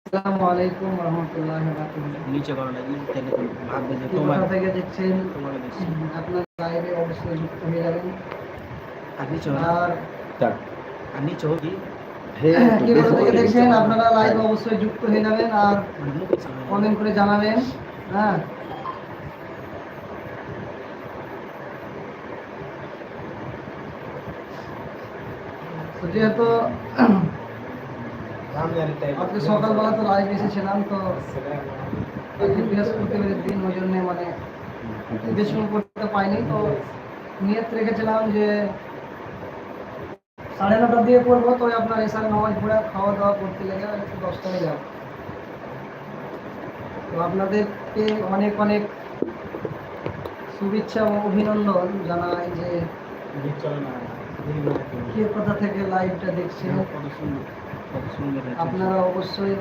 আসসালামু আলাইকুম রহমতুল্লাহ নিচে করো না তাহলে ভাববে যে তোমার তোমার থেকে দেখছেন তোমাকে আপনার লাইভে অবশ্যই যুক্ত হয়ে যাবেন। আর নিচে হো- আর আর নিচে হোক কি? কি কোথা থেকে দেখছেন আপনারা লাইভে অবশ্যই যুক্ত হয়ে যাবেন আর মানে। কমেন্ট করে জানাবেন। হ্যাঁ। যেহেতু আজকে সকালবেলা তো লাইভ এসেছিলাম তো আজকে বৃহস্পতিবারের দিন ওই জন্য মানে বেশি করতে পাইনি তো নিয়ত রেখেছিলাম যে সাড়ে নটা দিয়ে করব তো আপনার এসার নামাজ পড়ে খাওয়া দাওয়া করতে লেগে একটু দশটা হয়ে যাবে। তো আপনাদেরকে অনেক অনেক শুভেচ্ছা ও অভিনন্দন জানাই যে। কে কোথা থেকে লাইভটা দেখছেন। আপনারা অবশ্যই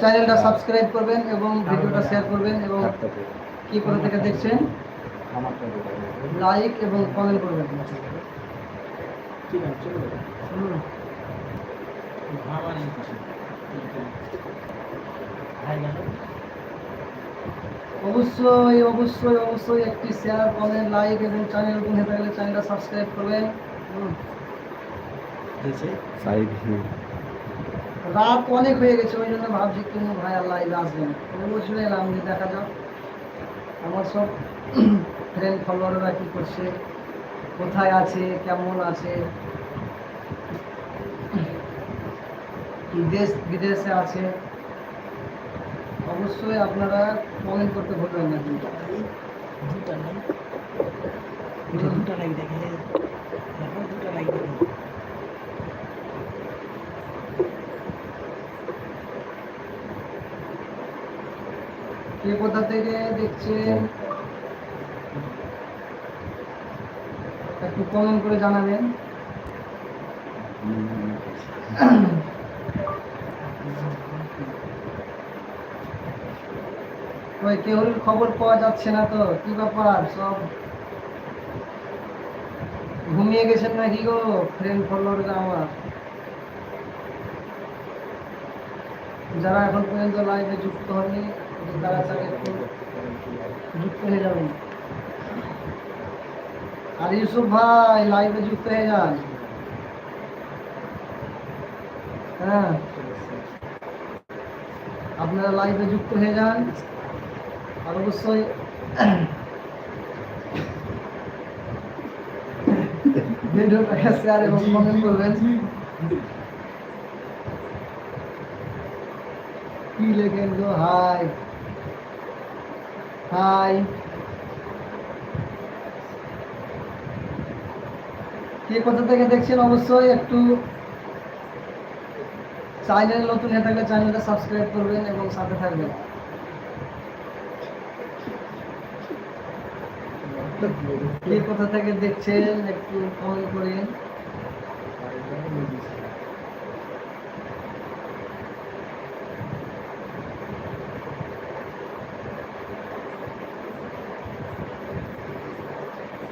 চ্যানেলটা সাবস্ক্রাইব করবেন এবং ভিডিওটা শেয়ার করবেন এবং কি করে থেকে দেখছেন? লাইক এবং কমেন্ট করবেন। ঠিক আছে। অবশ্যই অবশ্যই অবশ্যই একটি শেয়ার কমেন্ট লাইক এবং চ্যানেল বন্ধু থাকলে চ্যানেলটা সাবস্ক্রাইব করবেন। রাত অনেক হয়ে গেছে ওই জন্য ভাবছি কোনো ভাই লাইভে আসবেন। অবশ্যই এলাম যে দেখা যাক। আমার সব ফ্রেন্ড ফলোয়াররা কী করছে কোথায় আছে কেমন আছে। কি দেশ বিদেশে আছে। অবশ্যই আপনারা কমেন্ট করতে ভুলবেন না কিন্তু। দুটা নাই এটা দুটা লাইক দেখে। দেখো দুটা লাইক দেখে। কে কোথা থেকে দেখছেন একটু কমেন্ট করে জানাবেন। খবর পাওয়া যাচ্ছে না তো, কি ব্যাপার সব? ঘুমিয়ে গেছেন নাকি গো ফ্রেন্ড ফলোয়াররা আমার? যারা এখন পর্যন্ত লাইভে যুক্ত হয়নি যুক্ত হয়ে যাবেন আর ইউসুফ ভাই লাইভে যুক্ত হয়ে যান। হ্যাঁ। আপনারা লাইভে যুক্ত হয়ে যান। আর অবশ্যই ভিডিওটাকে শেয়ার এবং কমেন্ট করবেন। কি লেখেন গো হাই হাই কে কোথা থেকে দেখছেন? অবশ্যই একটু চ্যানেল নতুন হয়ে থাকলে চ্যানেলটা সাবস্ক্রাইব করবেন এবং সাথে থাকবেন। কে কোথা থেকে দেখছেন? একটু কমেন্ট করেন কি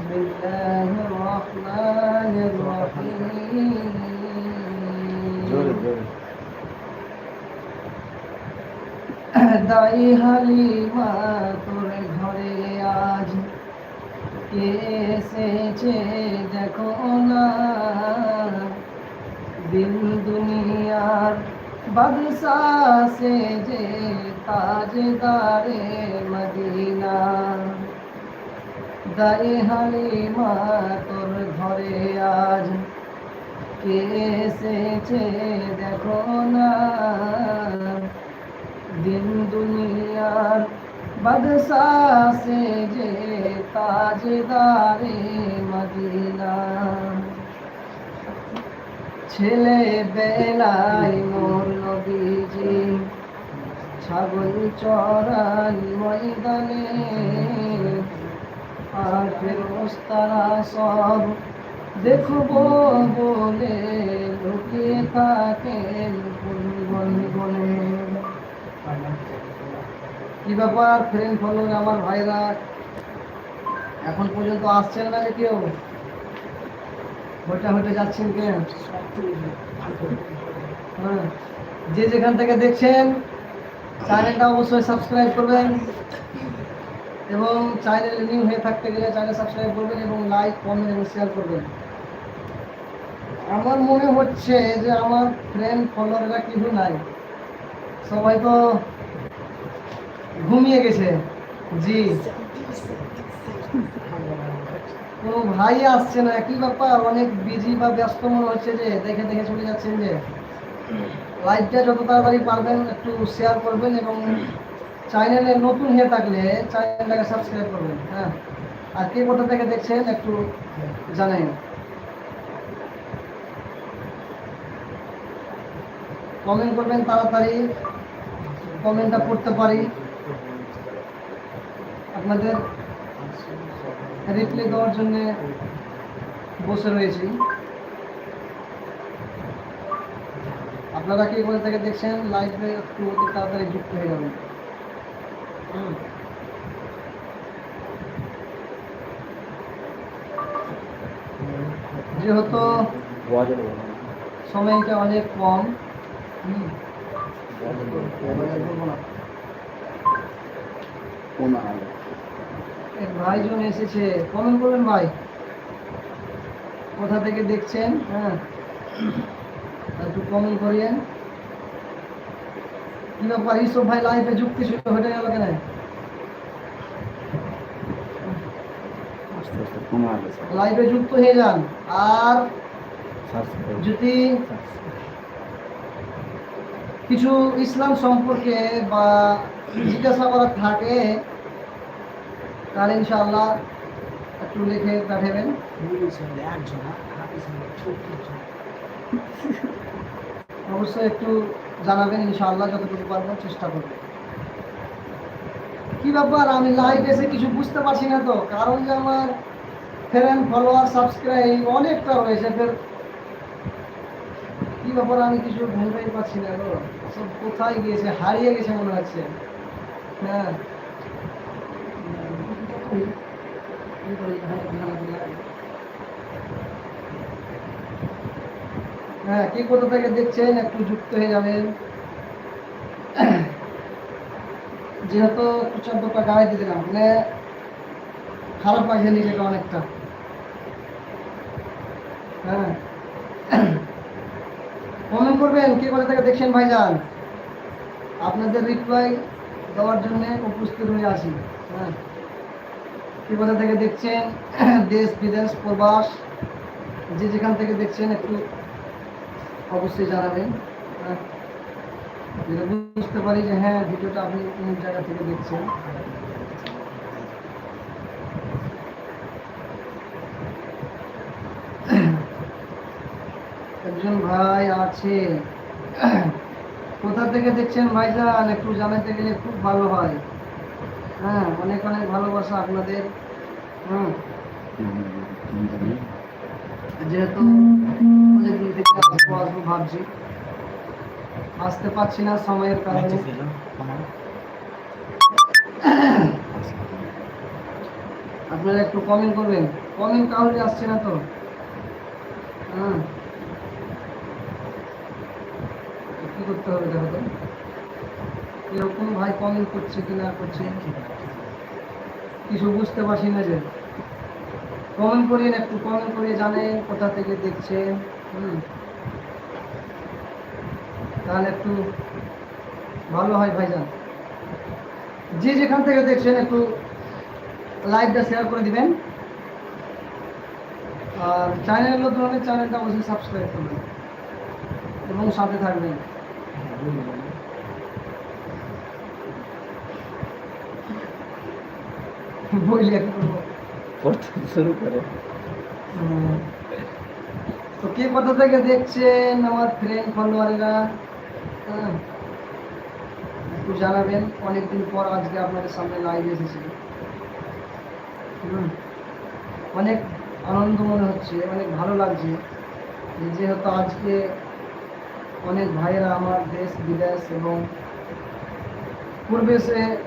بسم الله الرحمن الرحيم জোরে জোরে দাই হালিমা তোর ঘরে আজ কে এসেছে দেখো না দিন দুনিয়ার বাদশাহ সে যে তাজদারে মদিনা দাই হালিমা তোর ঘরে আজ। কে এসেছে দেখো না। দিন দুনিয়ার বাদশাহ সে যে তাজদারে মদিনা। ছেলে বেলায় মোর নবীজি চরাল ময়দানে। ফেরস্তারা সব দেখব বলে লুকিয়ে গুনগুন কি ব্যাপার ফ্রেন্ড ফলোয়ার আমার ভাইরা? এখন পর্যন্ত আসছেন না যে কেউ? হইটা হইটা যাচ্ছেন কেন? হ্যাঁ যে যেখান থেকে দেখছেন চ্যানেলটা অবশ্যই সাবস্ক্রাইব করবেন। এবং চ্যানেল নিউ হয়ে থাকতে গেলে চ্যানেল সাবস্ক্রাইব করবেন এবং লাইক কমেন্ট এবং শেয়ার করবেন। আমার মনে হচ্ছে যে আমার ফ্রেন্ড ফলোয়াররা কিছু নাই। সবাই তো ঘুমিয়ে গেছে। জি। কোনো ভাই আসছে না। কি ব্যাপার? অনেক বিজি বা ব্যস্ত মনে হচ্ছে যে দেখে দেখে চলে যাচ্ছেন যে। লাইভটা যত তাড়াতাড়ি পারবেন একটু শেয়ার করবেন এবং চ্যানেলে নতুন হয়ে থাকলে চ্যানেলটাকে সাবস্ক্রাইব করবেন হ্যাঁ? আর কে কোথা থেকে দেখছেন একটু জানাই কমেন্ট করবেন তাড়াতাড়ি কমেন্টটা পড়তে পারি। আপনাদের রিপ্লাই দেওয়ার জন্য বসে রয়েছি। আপনারা কি করে থেকে দেখছেন লাইভে একটু তাড়াতাড়ি যুক্ত হয়ে যাবেন। যেহেতু সময়টা অনেক কম ভাইজন এসেছে। কমেন্ট করবেন ভাই। কোথা থেকে দেখছেন? হ্যাঁ। একটু কমেন্ট করিয়েন। কি ব্যাপার এইসব ভাই লাইফে যুক্ত ছিল হেঁটে গেল কেন যুক্ত হয়ে যান। আর যদি কিছু ইসলাম সম্পর্কে বা জিজ্ঞাসা করার থাকে তাহলে ইনশাআল্লাহ একটু লিখে পাঠাবেন। একজন অবশ্যই একটু জানাবেন, ইনশাআল্লাহ যতটুকু পারব চেষ্টা করব। কি ব্যাপার? আমি লাইভ এসে কিছু বুঝতে পারছি না তো, কারণ যে আমার ফ্রেন্ড ফলোয়ার সাবস্ক্রাইব অনেকটা হয়েছে ফের কি ব্যাপার আমি কিছু ভেবেই পাচ্ছি না গো। সব কোথায় গিয়েছে, হারিয়ে গেছে মনে হচ্ছে। হ্যাঁ? হ্যাঁ। হ্যাঁ কোথা থেকে দেখছেন? একটু যুক্ত হয়ে যাবেন। যেহেতু চব্দটা গায়ে দিলাম মানে খারাপ লাগছে নিজেকে অনেকটা। হ্যাঁ। কমেন্ট করবেন, কে কোথা থেকে দেখছেন ভাইজান? আপনাদের রিপ্লাই দেওয়ার জন্য উপস্থিত হয়ে আসি হ্যাঁ। কে কোথা থেকে দেখছেন? দেশ, বিদেশ, প্রবাস, যে যেখান থেকে দেখছেন একটু অবশ্যই জানাবেন। হ্যাঁ। বুঝতে পারি যে হ্যাঁ ভিডিওটা আপনি কোন জায়গা থেকে দেখছেন? একজন ভাই আছে। কোথা থেকে দেখছেন ভাই ভাইজান? একটু জানাতে গেলে খুব ভালো হয়। হ্যাঁ অনেক অনেক ভালোবাসা আপনাদের। হুম। যেহেতু অনেকদিন থেকে আসব আসব ভাবছি। আসতে পারছি না সময়ের কারণে। আপনারা একটু কমেন্ট করবেন। কমেন্ট কাউরে আসছে না তো? হ্যাঁ। কি করতে হবে দেখো তো? এরকম ভাই কমেন্ট করছে কি না করছে? কিছু বুঝতে পারছি না যে। কমেন্ট করিয়েন, একটু কমেন্ট করে জানেন কোথা থেকে দেখছেন হুম। তাহলে একটু ভালো হয় ভাইজান। যে যেখান থেকে দেখছেন একটু লাইভটা শেয়ার করে দিবেন। আর চ্যানেল নতুন চ্যানেলটা অবশ্যই সাবস্ক্রাইব করবেন। এবং সাথে থাকবেন। কি করব। পড়তে শুরু করে। হুম। তো কে কোথা থেকে দেখছেন আমার ফ্রেন্ড ফলোয়ারেরা হ্যাঁ। একটু জানাবেন, অনেকদিন পর আজকে আপনাদের সামনে লাইভ এসেছি। হুম। অনেক আনন্দ মনে হচ্ছে, অনেক ভালো লাগছে। যে যেহেতু আজকে অনেক ভাইয়েরা আমার দেশ, বিদেশ এবং পূর্বেশে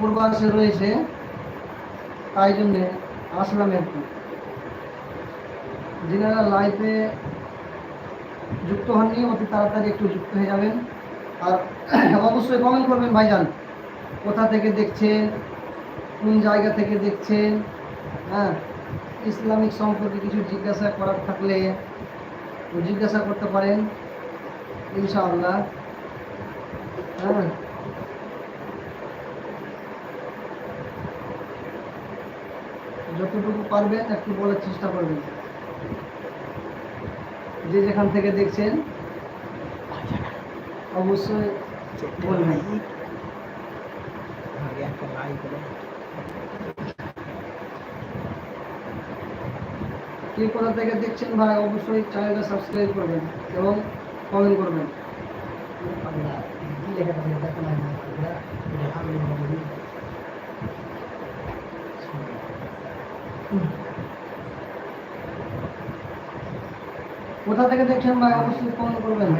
পূর্বাসে রয়েছে, তাই জন্যে আসলাম। একটু যিনারা লাইফে যুক্ত হননি, অতি তাড়াতাড়ি একটু যুক্ত হয়ে যাবেন। আর অবশ্যই কমেন্ট করবেন, ভাইজান। কোথা থেকে দেখছেন? কোন জায়গা থেকে দেখছেন? হ্যাঁ ইসলামিক সম্পর্কে কিছু জিজ্ঞাসা করার থাকলে জিজ্ঞাসা করতে পারেন, ইনশাআল্লাহ। হ্যাঁ যতটুকু পারবেন একটু বলার চেষ্টা করবেন। যে যেখান থেকে দেখছেন, অবশ্যই বলবেন। কে কোথা থেকে দেখছেন ভাই, অবশ্যই চ্যানেলটা সাবস্ক্রাইব করবেন এবং কমেন্ট করবেন। লেখা থাকে দেখো না এটা এটা আমি বলি কোথা থেকে দেখছেন ভাই অবশ্যই কমেন্ট করবেন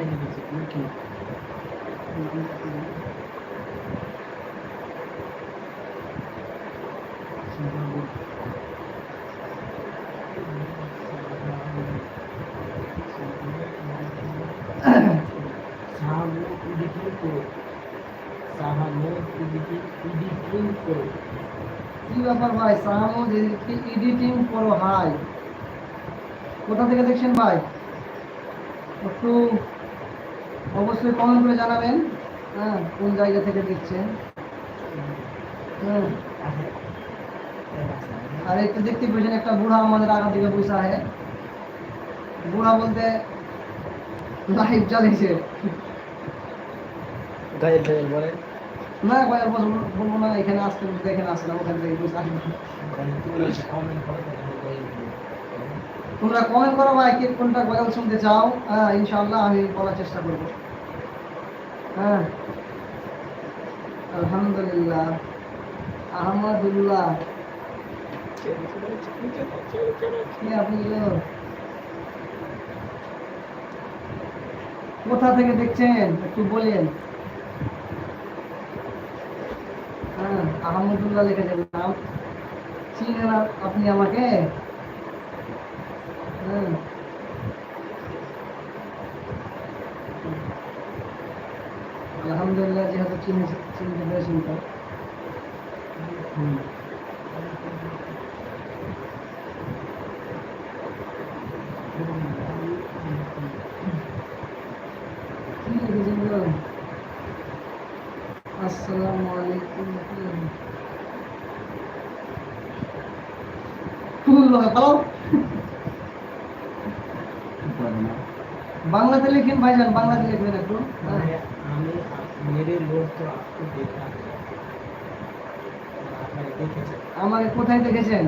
এডিটিং করো কি ব্যাপার ভাই? সাহামুদ এডিটিং করো হাই কোথা থেকে দেখছেন ভাই? একটু অবশ্যই কমেন্ট করে জানাবেন। হ্যাঁ কোন জায়গা থেকে দেখছেন? হ্যাঁ। আর, একটু দেখতে পেয়েছেন, একটা বুড়া আমাদের আগা দিকে বসে আছে। বুড়া বলতে লাইভ চালিয়েছে গায়ের গায়ের বলে না কয়েক বছর বলব না এখানে আসতে বলতে এখানে আসে না, ওখান থেকে বসে আসবে। তোমরা কমেন্ট করো, ভাই, কে কোনটা গজল শুনতে চাও? হ্যাঁ ইনশাআল্লাহ আমি বলার চেষ্টা করব। হ্যাঁ। আলহামদুলিল্লাহ। আহমদুল্লাহ? কোথা থেকে দেখছেন? একটু বলেন। হ্যাঁ আহমদুল্লাহ লিখেছেন নাম চিনেন আপ- আপনি আমাকে? হ্যাঁ। আলহামদুলিল্লাহ যেহেতু চিনে চিনতে পেরেছেন তো কি লিখেছেন গো? আসসালামু আলাইকুম। বাংলাতে লেখেন ভাইজান বাংলাতে লিখবেন একটু? আমি মেরে লোক তো আপনি দেখা আমাকে কোথায় দেখেছেন?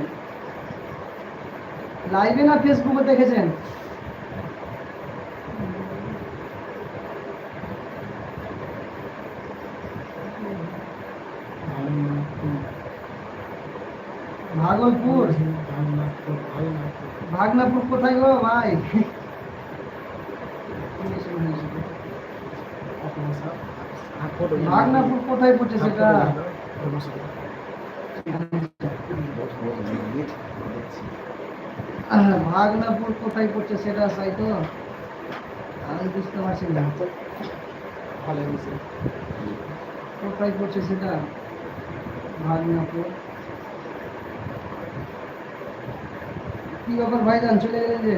লাইভে না ফেসবুকে দেখেছেন? ভাগলপুর ভাগনাপুর কোথায় গো ভাই ভাগনাপুর কোথায় পড়ছে সেটা আহ, ভাগনাপুর কোথায় পড়ছে সেটা তাই তো আমি বুঝতে পারছি না ভালো হয়েছে কোথায় পড়ছে সেটা ভাগনাপুর কি ব্যাপার ভাইজান চলে গেলেন যে।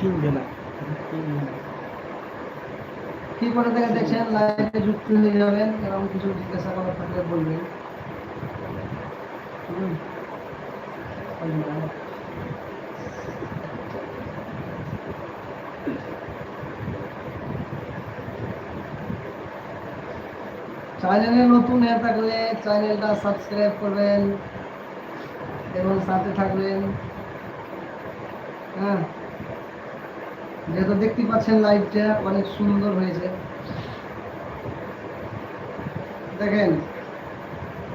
তিন জনা তিন জনা কি করে থেকে দেখছেন লাইভে যুক্ত হয়ে যাবেন এরকম কিছু জিজ্ঞাসা করার থাকলে বলবেন। হুম। চ্যানেলে নতুন হয়ে থাকলে চ্যানেলটা সাবস্ক্রাইব করবেন এবং সাথে থাকবেন। হ্যাঁ যেহেতু দেখতে পাচ্ছেন লাইভটা অনেক সুন্দর হয়েছে। দেখেন,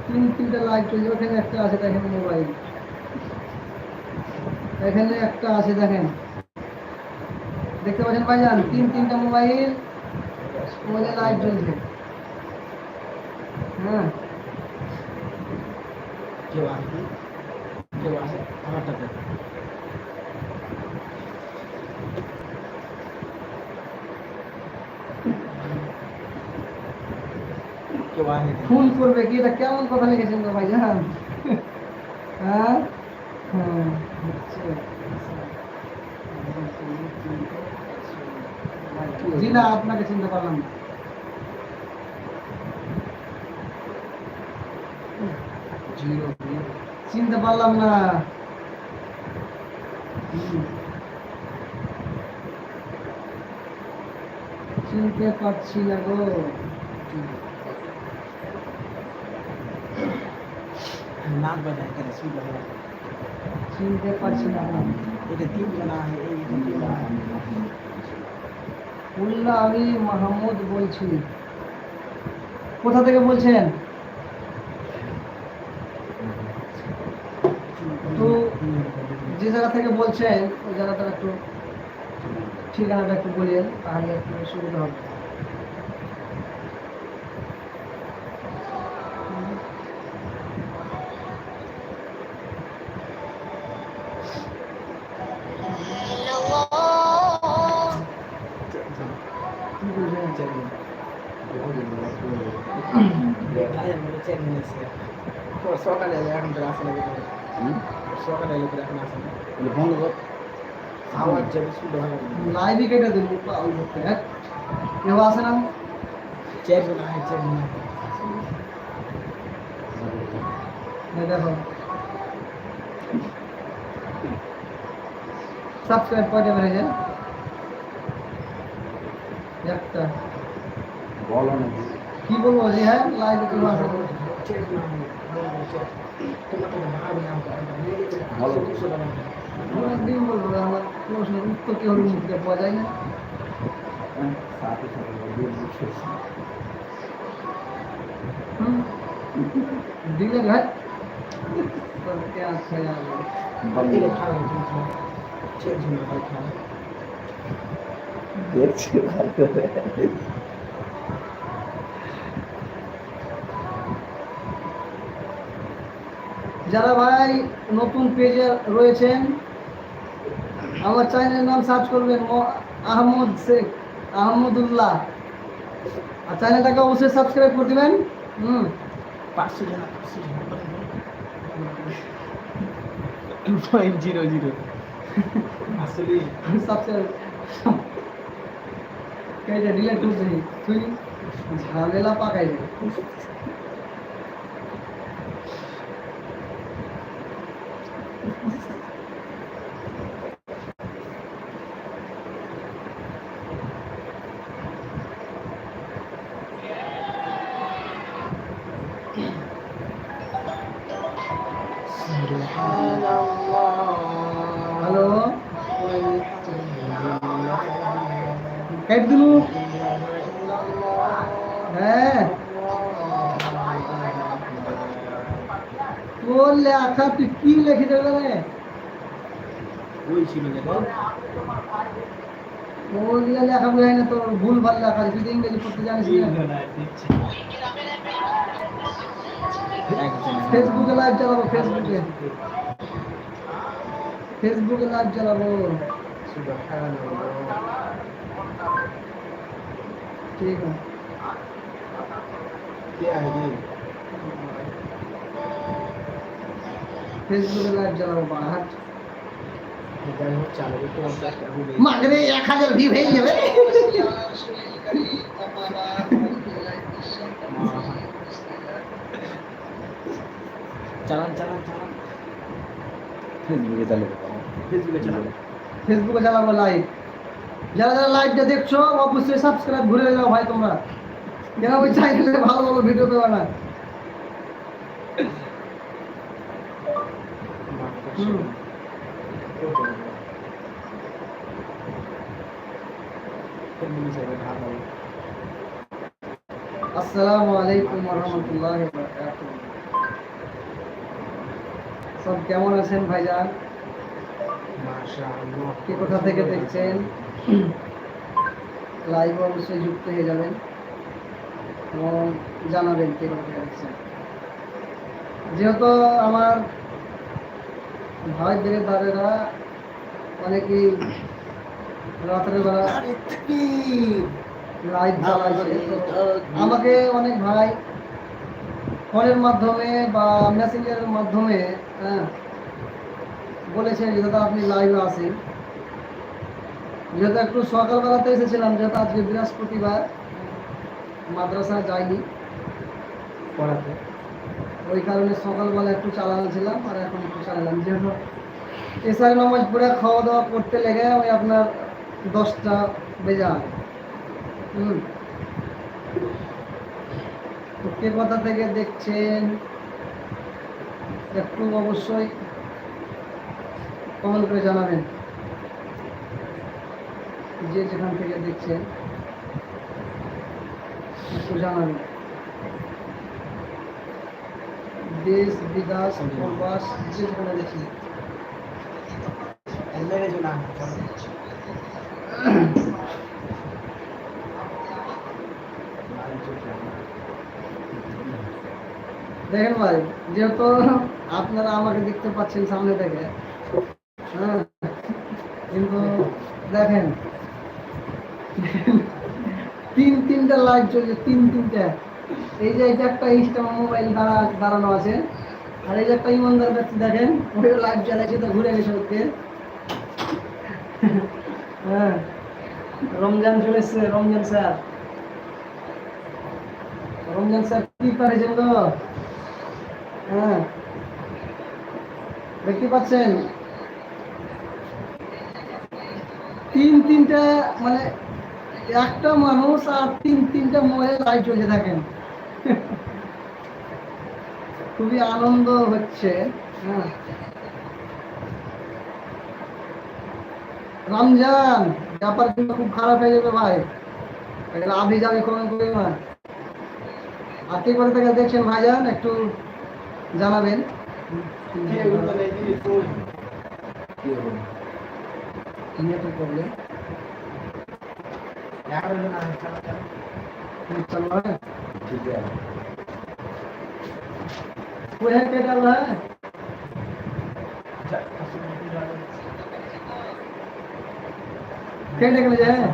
তিন, তিনটা লাইভ চলছে, ওখানে একটা আছে, দেখেন মোবাইল এখানে একটা আছে, দেখেন। দেখতে পাচ্ছেন ভাইজান, তিন, তিনটা মোবাইল মোবাইলে লাইভ চলছে। হ্যাঁ কেউ আসবে কেউ আসে আমারটাতে কেউ আসে ফোন করবে কি এটা কেমন কথা লিখেছেন তো ভাইজান হ্যাঁ হ্যাঁ আচ্ছা। জি না আপনাকে চিনতে পারলাম না জিরো চিনতে পারলাম না। চিনতে পারছি না গো। চিনতে পারছি না। এটা তিন জানা উল্লাহ আমি মাহমুদ বলছি। কোথা থেকে বলছেন তো যে জায়গা থেকে বলছেন ওই জায়গাটা একটু ঠিকানাটা একটু বলেন তাহলে একটু সুবিধা হবে। সকালে এখন তো আসে না হুম? সকালে এলে তো এখন আসে না বলে বন্ধ কর আওয়াজ যাবে শুধু হবে লাইভই কেটে দেবো পাগল করতে হ্যাঁ কেউ আসে না চারজন আছে চারজন এই দেখো সাবস্ক্রাইব কয়টা বেড়েছে একটা বলো না কি বলব যে হ্যাঁ লাইভে কেউ আসে না। অনেকদিন বলব আমার প্রশ্নের উত্তর কেউ মুখ দিয়ে পাওয়া যায় না সাথে সাথে দিয়ে বুঝেছি হুম? দিলে ঘাট কে আছে আর দেখছি ভালো যারা ভাই নতুন পেজে রয়েছেন আমার চ্যানেলের নাম সার্চ করবেন আহমদ শেখ আহমদুল্লাহ। আর চ্যানেলটাকে অবশ্যই সাবস্ক্রাইব করে দিবেন। হুম। পাঁচশো জন পাঁচশো পয়েন্ট জিরো জিরো আসলে সাবস্ক্রাইব ডিলেট করছি তুই ঝামেলা পাকাই দে হ্যালো কেট দিলু হ্যাঁ তোর লেখা তুই কি লিখে দেবে রে ওই ছিল যেটা তোর দিয়ে লেখা বোঝায় না তোর ভুল ভালো লেখা তুই তো ইংরেজি পড়তে জানিস না ফেসবুকে লাইভ চালাবো ফেসবুকে ফেসবুকে লাইভ চালাবো ঠিক আছে ফেসবুকে লাইভ চালাবো বাহাট মাগরে এক হাজার ভিউ হয়ে যাবে চালান চালান চালান ফেসবুকে চালু করো ফেসবুকে চালান ফেসবুকে চালাবো লাইভ যারা যারা লাইভটা দেখছ অবশ্যই সাবস্ক্রাইব ঘুরে যাও ভাই তোমরা। কেন ওই চ্যানেলে ভালো ভালো ভিডিও পেবে না। হুম। আসসালামু আলাইকুম রহমতুল্লাহ সব কেমন আছেন ভাইজান? কে কোথা থেকে দেখছেন? লাইভ অবশ্যই যুক্ত হয়ে যাবেন এবং জানাবেন কে কোথা দেখছেন। যেহেতু আমার ভাই দাদারা অনেকেই রাত্রের বেলা লাইভ চালাইছে তো। আমাকে অনেক ভাই ফোনের মাধ্যমে বা মেসেঞ্জারের মাধ্যমে হ্যাঁ বলেছেন যে দাদা আপনি লাইভে আসেন যেহেতু একটু সকালবেলাতে এসেছিলাম যেহেতু আজকে বৃহস্পতিবার মাদ্রাসা যাইনি। পড়াতে। ওই কারণে সকালবেলা একটু চালানো ছিলাম আর এখন একটু চালালাম। যেহেতু এসার নামাজ পড়ে খাওয়া দাওয়া করতে লেগে ওই আপনার দশটা বেজা হুম। কে কথা থেকে দেখছেন একটু অবশ্যই কমেন্ট করে জানাবেন। যে যেখান থেকে দেখছেন একটু জানাবেন। দেশ বিদেশ প্রবাস যে যেখানে দেখছেন মেরেছো না দেখেন ভাই যেহেতু আপনারা আমাকে দেখতে পাচ্ছেন সামনে থেকে হ্যাঁ কিন্তু দেখেন তিন তিনটা লাইভ চলছে তিন তিনটা এই যে এটা একটা ইনস্টাগ্রাম মোবাইল দাঁড়া দাঁড়ানো আছে। আর এই যে একটা ইমানদার ব্যক্তি দেখেন ওই লাইভ চালাইছে তো ঘুরে গেছে ওকে। হ্যাঁ রমজান চলে এসছে রমজান স্যার। রমজান স্যার কি পারেছেন তো হ্যাঁ দেখতে পাচ্ছেন? তিন তিনটা মানে একটা মানুষ আর তিন তিনটা মোবাইল লাইট চলতে থাকেন। খুবই আনন্দ হচ্ছে হ্যাঁ। রমজান ব্যাপার কিন্তু খুব খারাপ হয়ে যাবে ভাই। আভি যাবি কমেন্ট করবে না। আর কে করে থেকে দেখছেন ভাইজান? একটু জানাবেন। প্রবলেম चल रहा है ठीक है कोई है क्या डाल रहा है क्या निकल जाए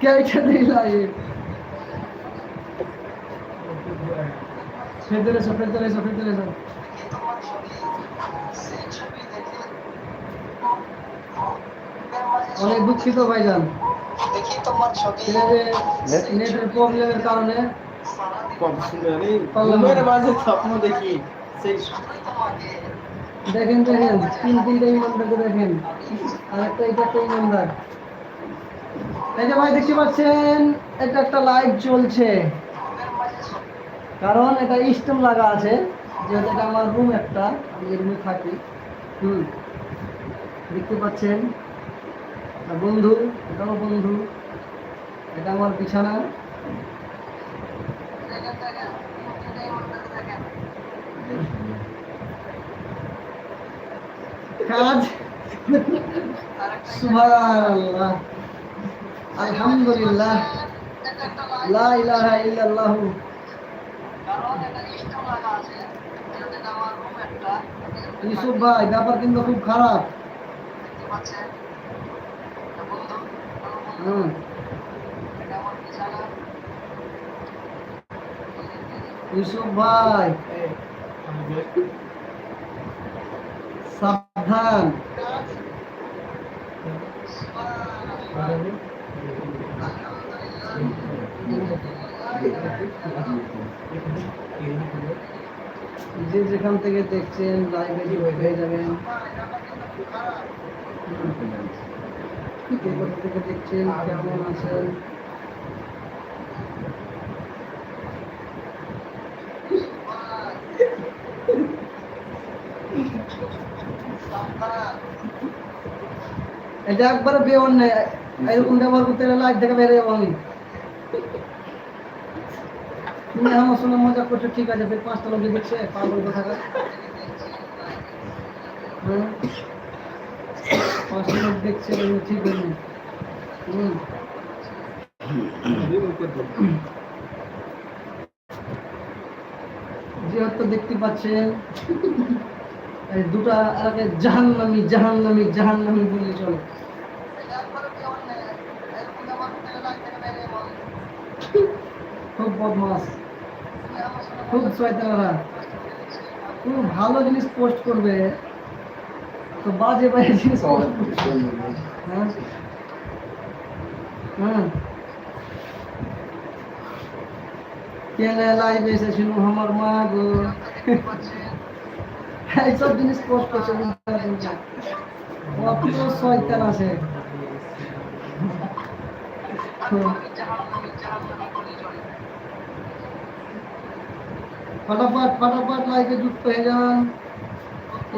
क्या इच्छा नहीं लाई फिर तेरे सो फिर तेरे सो फिर तेरे सो অনেক দুঃখিত ভাইজান এটা যে নেটের প্রবলেমের কারণে ঘুমের মাঝে স্বপ্ন দেখি দেখেন দেখেন তিন তিনটা ইমানদারকে দেখেন। আর একটা এটা একটা ইমানদার এই যে ভাই দেখতে পাচ্ছেন এটা একটা লাইভ চলছে। কারণ এটা স্টেম লাগা আছে যেহেতু এটা আমার রুম একটা আমি রুমে থাকি। হুম। দেখতে পাচ্ছেন বন্ধু এটাও বন্ধু। এটা আমার বিছানা। কাজ। সুবহানাল্লাহ। আলহামদুলিল্লাহ। লা ইলাহা ইল্লাল্লাহ। ইউসুফ ভাই ব্যাপার কিন্তু খুব খারাপ। হুম। ইউসুফ ভাই। সাবধান। যে যেখান থেকে দেখছেন লাইভে হয়ে যাবেন। থেকে দেখছেন কেমন আছেন? এটা একবারে বেওয়ার নেই। এরকম ব্যবহার করতে গেলে লাইট থেকে বেরিয়ে যাব আমি তুমি আমার সঙ্গে মজা করছ, ঠিক আছে, ফের পাঁচটা লোক দেখছে পাগল কোথাকা হুম পাঁচটা লোক দেখছে ঠিক হয়নি হুম। যেহেতু দেখতে পাচ্ছেন। দুটা আগে জাহান্নামি জাহান্নামি জাহান্নামি বললে চলে। খুব বদমাস। খুব শয়তানরা। খুব ভালো জিনিস পোস্ট করবে। তো বাজে বাজে জিনিস। হ্যাঁ? হ্যাঁ। কেনে লাইভে এসেছিল আমার মা গো। এইসব জিনিস পোস্ট করছে কত শয়তান আছে। ফটাফট ফটাফট লাইভে যুক্ত হয়ে যান।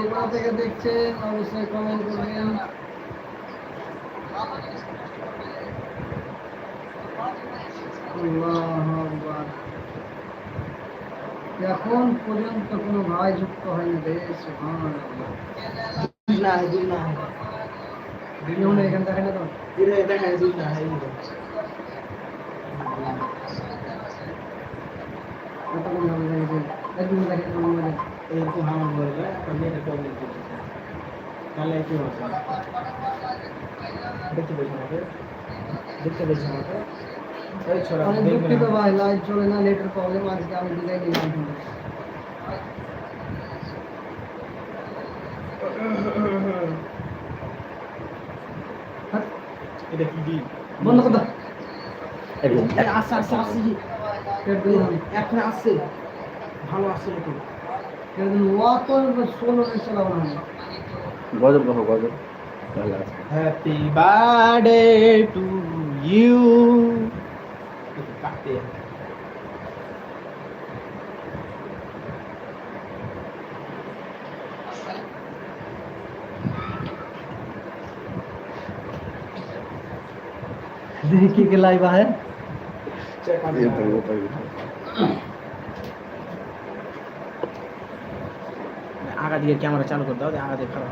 এবার থেকে দেখছেন, অবশ্যই কমেন্ট করবেন। আল্লাহু আকবার। এখন পর্যন্ত কোনো ভাই যুক্ত হয়নি রে সুবহানাল্লাহ না দুই না কেউ নেই এখানে দেখেন তো এটা দেখা দুই না এই কতক্ষণ হবে দেখেছেন একদম দেখেন মোবাইলে এরকম আমার বলবে এখন এটা প্রবলেম করতেছে তাহলে কি হবে দেখতে পেয়েছি আমাকে দেখতে পেয়েছি আমাকে এই ছোড়া অনেক দেখবে দুঃখিত না। ভাই লাইভ চলে না নেটের প্রবলেম আজকে আমি বিদায় নিলাম কিন্তু। হ্যাঁ, এটা কি দি বন্ধ কথা একদম আসছে আসছে আসছে কেটে দিলাম এখন আসছে ভালো আসছে লোক কেটে দিলাম ওয়া তো ষোলো মিনিট চালাবো না আমি। গজব দেখো গজব তাহলে আসবে হ্যাপি বার্থডে सकती है। देखी के लाइव है। आगा दिए कैमरा चालू कर दो आगा देख रहा